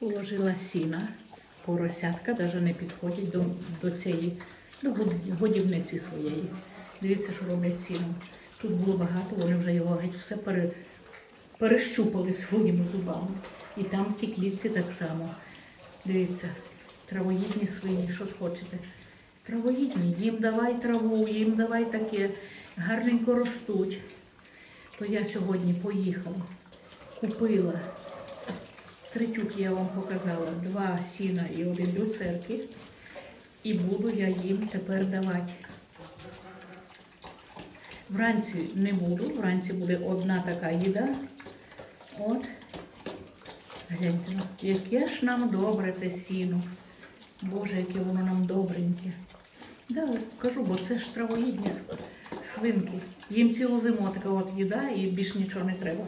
Положила сіна, поросятка навіть не підходять до, до цієї до годівниці своєї. Дивіться, що роблять сіном. Тут було багато, вони вже його геть все пере, перещупали своїми зубами. І там в тій клітці так само. Дивіться, травоїдні свині, що хочете. Травоїдні, їм давай траву, їм давай таке, гарненько ростуть. То я сьогодні поїхала, купила Третюк я вам показала, два сіна і один люцерки. І буду я їм тепер давати. Вранці не буду, вранці буде одна така їда. От. Гляньте, ну, яке ж нам добре те сіно. Боже, яке воно нам добреньке. Да, кажу, бо це ж травоїдні свинки. Їм цілу зиму така от їда і більш нічого не треба.